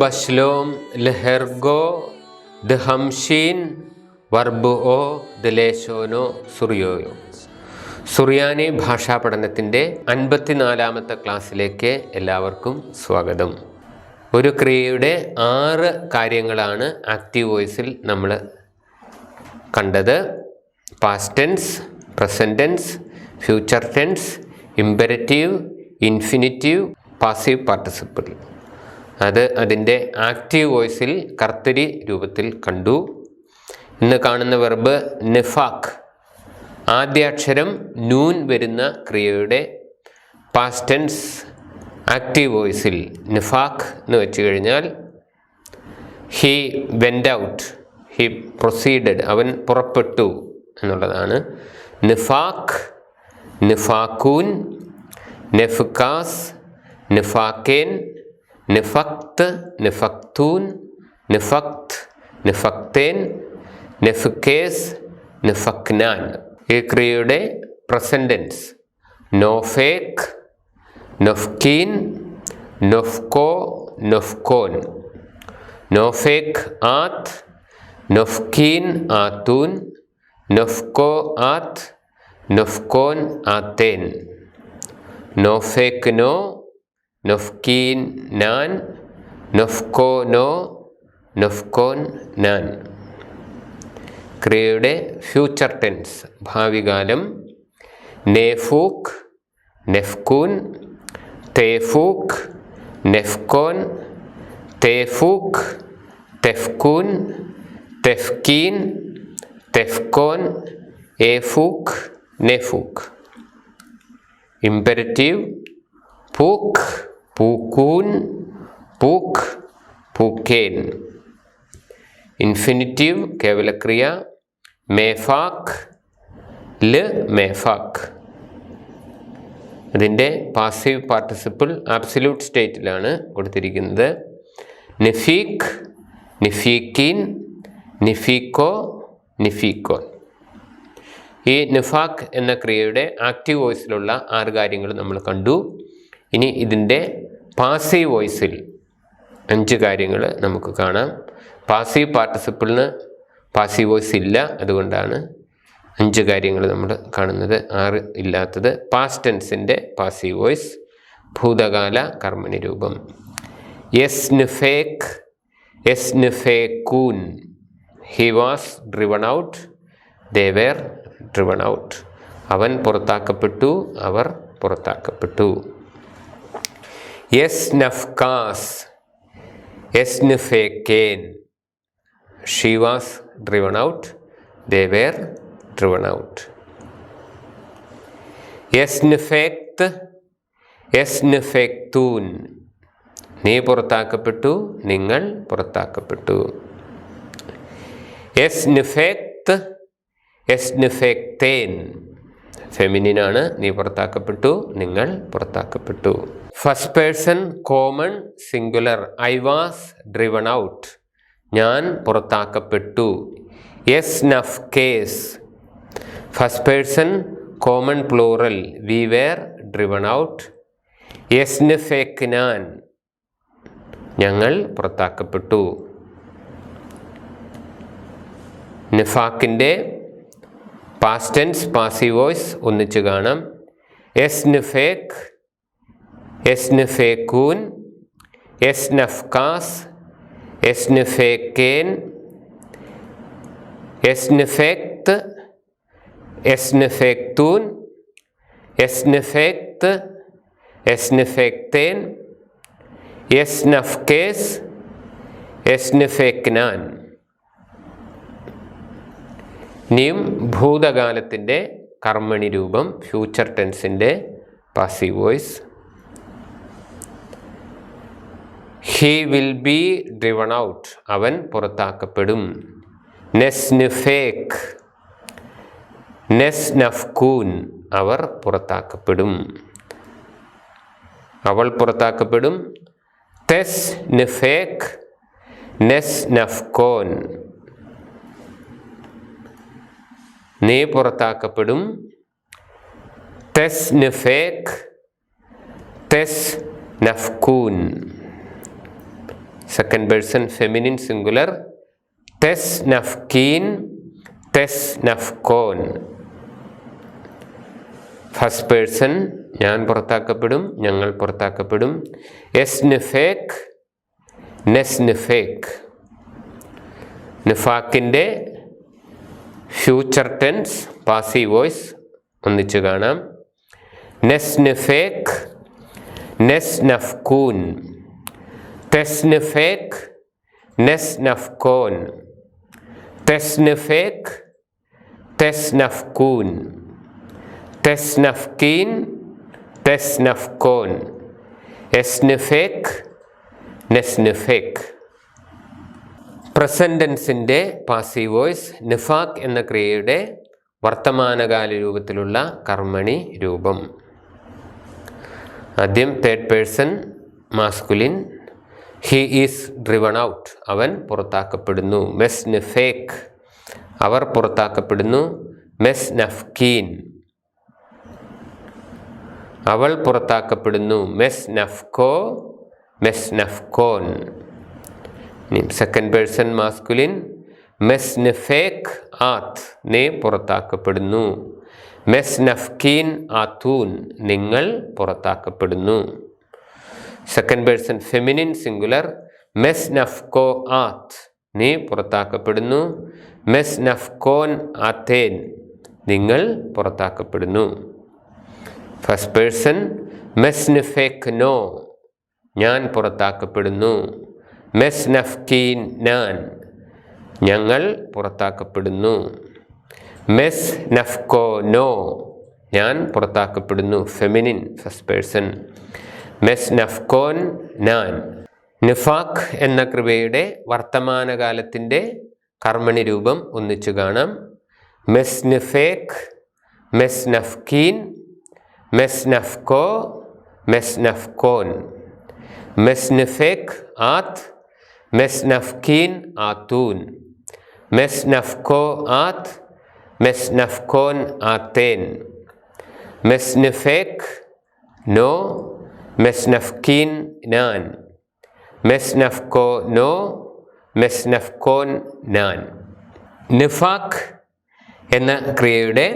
ബഷ്ലോം ലഹെർഗോ ദഹംഷീൻ verb ഓ ദലേശോനോ സുറിയോയോ. സുറിയാനി ഭാഷാ പഠനത്തിന്റെ അൻപത്തിനാലാമത്തെ ക്ലാസ്സിലേക്ക് എല്ലാവർക്കും സ്വാഗതം. ഒരു ക്രിയയുടെ ആറ് കാര്യങ്ങളാണ് ആക്റ്റീവ് വോയിസിൽ നമ്മൾ കണ്ടത്. Past tense present tense future tense imperative infinitive passive participle അത് അതിന്റെ ആക്റ്റീവ് വോയിസിൽ കർത്തരി രൂപത്തിൽ കണ്ടു. ഇന്ന് കാണുന്ന വെർബ് നിഫാഖ് ആദ്യാക്ഷരം നൂൻ വരുന്ന ക്രിയയുടെ പാസ്റ്റൻസ് ആക്റ്റീവ് വോയിസിൽ നിഫാഖ് എന്ന് വെച്ച് കഴിഞ്ഞാൽ he went out he proceeded അവൻ പുറപ്പെട്ടു എന്നുള്ളതാണ്. നിഫാഖ് നിഫാഖൂൻ നെഫ്കാസ് നിഫാക്കേൻ നിഫക്ത് നിഫക്തൂൻ നിഫക്ത് നിഫക്തേൻ നെഫ്കേസ് നിഫക്നാൻ. ഈ ക്രിയയുടെ പ്രസന്റൻസ്. നോഫേക്ക് നൊഫ്കീൻ നൊഫ്കോ നൊഫ്കോൻ. നോഫേക്ക് ആത്ത് നൊഫ്കീൻ ആത്തൂൻ നൊഫ്കോ ആത്ത് നൊഫ്കോൻ ആത്തേൻ. നോഫേക്ക് നോ നൊഫ്കീൻ നാൻ നൊഫ്കോ നോ നൊഫ്കോൻ നാൻ ക്രിയയുടെ ഫ്യൂച്ചർ ടെൻസ് ഭാവികാലം നേഫൂക്ക് നെഫ്കൂൻ തേഫൂക്ക് നെഫ്കോൻ തേഫൂക്ക് തെഫ്കൂൻ തെഫ്കീൻ തെഫ്കോൻ ഏഫൂക്ക് നെഫൂക്ക് ഇമ്പരറ്റീവ് പൂക്ക് പൂക്കൂൻ പൂക്ക് പൂക്കേൻ ഇൻഫിനിറ്റീവ് കേവലക്രിയ മേഫാക്ക് ൽ മേഫാക്ക് അതിന്റെ പാസീവ് പാർട്ടിസിപ്പിൾ ആബ്സല്യൂട്ട് സ്റ്റേറ്റിലാണ് കൊടുത്തിരിക്കുന്നത്. നിഫീക്ക് നിഫീക്കീൻ നിഫീക്കോ നിഫീക്കോൻ ഈ നിഫാക്ക് എന്ന ക്രിയയുടെ ആക്റ്റീവ് വോയിസിലുള്ള ആറ് കാര്യങ്ങൾ നമ്മൾ കണ്ടു. ഇനി ഇതിന്റെ പാസീവ് വോയിസിൽ അഞ്ച് കാര്യങ്ങൾ നമുക്ക് കാണാം. പാസീവ് പാർട്ടിസിപ്പിളിന് പാസീവ് വോയിസ് ഇല്ല അതുകൊണ്ടാണ് അഞ്ച് കാര്യങ്ങൾ നമ്മൾ കാണുന്നത്. ആറ് ഇല്ലാത്തത്. പാസ്റ്റ് ടെൻസിന്റെ പാസീവ് വോയിസ് ഭൂതകാല കർമ്മണി രൂപം. എസ് നിഫേക്ക് എസ് നിഫേക്കൂൻ he was driven out they were driven out അവൻ പുറത്താക്കപ്പെട്ടു അവർ പുറത്താക്കപ്പെട്ടു. എസ് നഫ്കാസ് എസ് നിഫേക്കേൻ. She was driven out they were driven out S നഫേക്ത് എസ് നിഫേക്തൂൻ. നീ പുറത്താക്കപ്പെട്ടു നിങ്ങൾ പുറത്താക്കപ്പെട്ടു. എസ് നിഫേക്തേൻ. ഫെമിനിനാണ് നീ പുറത്താക്കപ്പെട്ടു നിങ്ങൾ പുറത്താക്കപ്പെട്ടു. First person common singular I was driven out ഞാൻ പുറത്താക്കപ്പെട്ടു. എസ് നഫ് case first person common plural we were driven out S നഫേക്ക് നാൻ ഞങ്ങൾ പുറത്താക്കപ്പെട്ടു. നിഫാക്കിന്റെ പാസ്റ്റ് ടെൻസ് പാസീവ് വോയിസ് ഒന്നിച്ച് കാണാം. എസ് നുഫേക്ക് എസ് നുഫേക്കൂൻ എസ് നഫ്കാസ് എസ് നുഫേക്കേൻ എസ് നുഫേക്ത് എസ് നുഫേക്തൂൻ എസ് നുഫേക്ത് എസ് നുഫേക്തേൻ എസ് നഫ്കേസ് എസ് നിഫേക്നാൻ ഇനിയും ഭൂതകാലത്തിന്റെ കർമ്മണി രൂപം future ടെൻസിന്റെ passive voice he will be driven out അവൻ പുറത്താക്കപ്പെടും. നെസ് നിഫേക്ക് നെസ് നഫ്കൂൻ അവർ പുറത്താക്കപ്പെടും. അവൾ പുറത്താക്കപ്പെടും. തെസ് നിഫേക്ക് നെസ് നഫ്കോൻ നീ പുറത്താക്കപ്പെടും. തെസ് നിഫേക്ക് തെസ് നഫ്കൂൻ സെക്കൻഡ് പേഴ്സൺ ഫെമിനിൻ സിംഗുലർ തെസ് നഫ്കീൻ തെസ് നഫ്കോൻ ഫസ്റ്റ് പേഴ്സൺ ഞാൻ പുറത്താക്കപ്പെടും ഞങ്ങൾ പുറത്താക്കപ്പെടും. എസ് നിഫേക്ക് നെസ് നിഫേക്ക് നിഫാക്കിന്റെ ഫ്യൂച്ചർ ടെൻസ് പാസീവ് വോയിസ് ഒന്നിച്ച് കാണാം. നെസ് നിഫേക്ക് നെസ് നഫ്കൂൻ ടെസ് നിഫേക്ക് നെസ് നഫ്കോൻ ടെസ് നിഫേക്ക് ടെസ് നഫ്കൂൻ ടെസ് നഫ്കീൻ ടെസ് നഫ്കോൻ എസ് നിഫേക്ക് നെസ് നിഫേക്ക് പ്രസന്റൻസിന്റെ പാസീവ് വോയ്സ് നിഫാഖ് എന്ന ക്രിയയുടെ വർത്തമാനകാല രൂപത്തിലുള്ള കർമ്മണി രൂപം. ആദ്യം third person masculine he is driven out അവൻ പുറത്താക്കപ്പെടുന്നു. മെസ് നിഫേക്ക് അവർ പുറത്താക്കപ്പെടുന്നു. മെസ് നഫ്കീൻ അവൾ പുറത്താക്കപ്പെടുന്നു. മെസ് നഫ്കോ മെസ് നഫ്കോൻ സെക്കൻഡ് പേഴ്സൺ മാസ്കുലിൻ മെസ് നഫേക് ആത്ത് നേ പുറത്താക്കപ്പെടുന്നു. മെസ് നഫ്കീൻ ആത്തൂൻ നിങ്ങൾ പുറത്താക്കപ്പെടുന്നു. സെക്കൻഡ് പേഴ്സൺ ഫെമിനിൻ സിംഗുലർ മെസ് നഫ്കോ ആത്ത് നീ പുറത്താക്കപ്പെടുന്നു. മെസ് നഫ്കോൻ ആത്തേൻ നിങ്ങൾ പുറത്താക്കപ്പെടുന്നു. ഫസ്റ്റ് പേഴ്സൺ മെസ് നഫേക് നോ ഞാൻ പുറത്താക്കപ്പെടുന്നു. മെസ് നഫ്കീൻ നാൻ. ഞങ്ങൾ പുറത്താക്കപ്പെടുന്നു. മെസ് നഫ്കോ നോ ഞാൻ പുറത്താക്കപ്പെടുന്നു. ഫെമിനിൻ ഫസ്റ്റ് പേഴ്സൺ മെസ് നഫ്കോൻ നാൻ. നിഫാഖ് എന്ന കൃപയുടെ വർത്തമാനകാലത്തിന്റെ കർമ്മണി രൂപം ഒന്നിച്ചു കാണാം. മെസ് നിഫേക്ക് മെസ് നഫ്കീൻ മെസ് നഫ്കോ മെസ് നഫ്കോൻ മെസ് നിഫേക്ക് ആത്ത് മെസ് നഫ്കീൻ ആത്തൂൻ മെസ്നഫ്കോ ആത്ത് മെസ് നഫ്കോൻ ആത്തേൻ മെസ് നിഫേക്ക് നോ മെസ്നഫ്കീൻ നാൻ മെസ്നഫ്കോ നോ മെസ്നഫ്കോൻ നാൻ നിഫാഖ് എന്ന ക്രിയയുടെ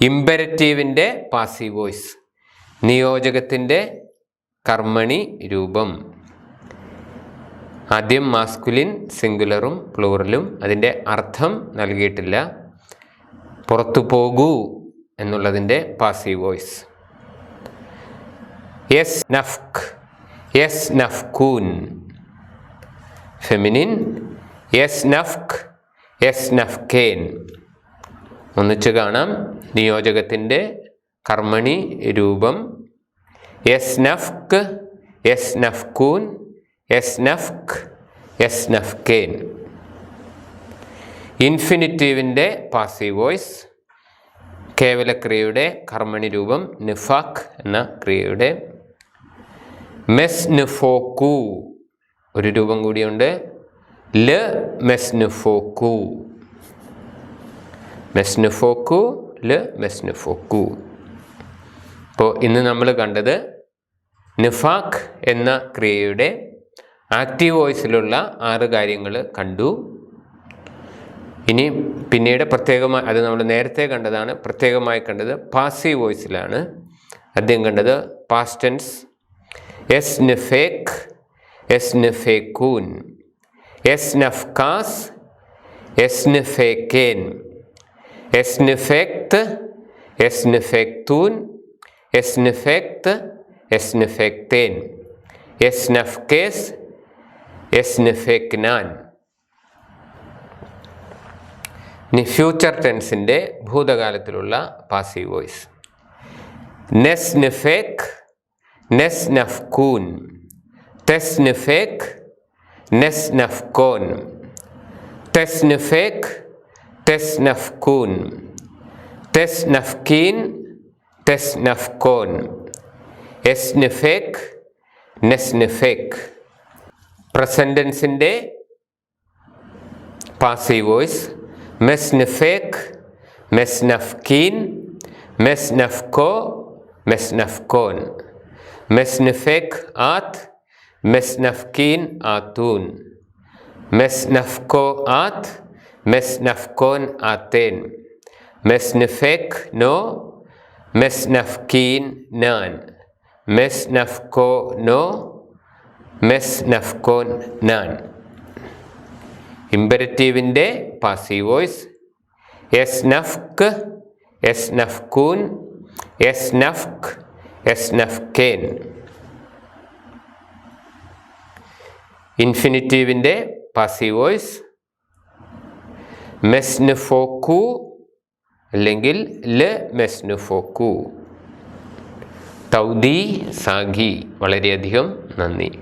ഇമ്പരറ്റീവിന്റെ പാസീവ് വോയിസ് നിയോജകത്തിന്റെ കർമ്മണി രൂപം. ആദ്യം മാസ്കുലിൻ സിംഗുലറും പ്ലൂറലും അതിന്റെ അർത്ഥം നൽകിയിട്ടില്ല. പുറത്തു പോകൂ എന്നുള്ളതിന്റെ പാസീവ് വോയിസ് യെസ് നഫ്ക് യെസ് നഫ്കൂൻ ഫെമിനിൻ യെസ് നഫ്ക് യെസ് നഫ്കേൻ ഒന്നിച്ച് കാണാം. നിയോജകത്തിന്റെ കർമ്മണി രൂപം. യെസ് നഫ്ക് യെസ് നഫ്കൂൻ യെസ് നഫ്ക് എസ് നഫ്കേൻ ഇൻഫിനിറ്റീവിന്റെ പാസീവ് വോയിസ് കേവലക്രിയയുടെ കർമ്മണി രൂപം നിഫാഖ് എന്ന ക്രിയയുടെ. മെസ് നിഫോക്കു ഒരു രൂപം കൂടിയുണ്ട്. ല മെസ് നിഫോക്കു മെസ് നിഫോക്കു ല മെസ് നിഫോക്കു അപ്പോൾ ഇന്ന് നമ്മൾ കണ്ടത് നിഫാഖ് എന്ന ക്രിയയുടെ ആക്റ്റീവ് വോയിസിലുള്ള ആറ് കാര്യങ്ങൾ കണ്ടു. ഇനി പിന്നീട് പ്രത്യേകമായി അത് നമ്മൾ നേരത്തെ കണ്ടതാണ് പ്രത്യേകമായി കണ്ടത് പാസീവ് വോയിസിലാണ് ആദ്യം കണ്ടത് പാസ്റ്റൻസ് എസ് നഫേക്ക് എസ് നഫേക്കൂൻ എസ് നഫ്കാസ് എസ് നഫേക്കേൻ എസ് നഫേക്ത് എസ് നഫേക്തൂൻ എസ് നഫേക്ത് എസ് നഫേക്തേൻ എസ് നഫ്കേസ് എസ് നിഫേക്നാൻ ഇനി ഫ്യൂച്ചർ ടെൻസിന്റെ ഭൂതകാലത്തിലുള്ള പാസീവ് വോയിസ് നെസ് നിഫേക്ക് നെസ് നഫ്കൂൻ ടെസ് നിഫേക്ക് നെസ് നഫ്കോൻ ടെസ് നിഫേക്ക് ടെസ് നഫ്കൂൻ ടെസ് നഫ്കീൻ ടെസ് നഫ്കോൻ എസ് നിഫേക്ക് നെസ് നിഫേക്ക് പ്രസന്റൻസിന്റെ പാസീവ് വോയിസ് മെസ് നിഫേക്ക് മെസ് നഫ്കീൻ മെസ് നഫ്കോ മെസ് നഫ്കോൻ മെസ് നിഫേക്ക് ആത്ത് മെസ്നഫ്കീൻ ആത്തൂൻ മെസ്നഫ്കോ ആത്ത് മെസ്നഫ്കോൻ ആത്തേൻ മെസ്നിഫെക് നോ മെസ്നഫ്കീൻ നാൻ മെസ്നഫ്കോ നോ മെസ്നഫ്കോൻ നാൻ. ഇമ്പരറ്റീവിന്റെ പാസീവ് വോയിസ് എസ് നഫ്ക് എസ് നഫ്കൂൻ എസ് നഫ്ക് എസ് നഫ്കേൻ. ഇൻഫിനിറ്റീവിന്റെ പാസീവ് വോയിസ് മെസ്നുഫോക്കു അല്ലെങ്കിൽ ൽ മെസ്നുഫോക്കു തൗദി സാഖി. വളരെയധികം നന്ദി.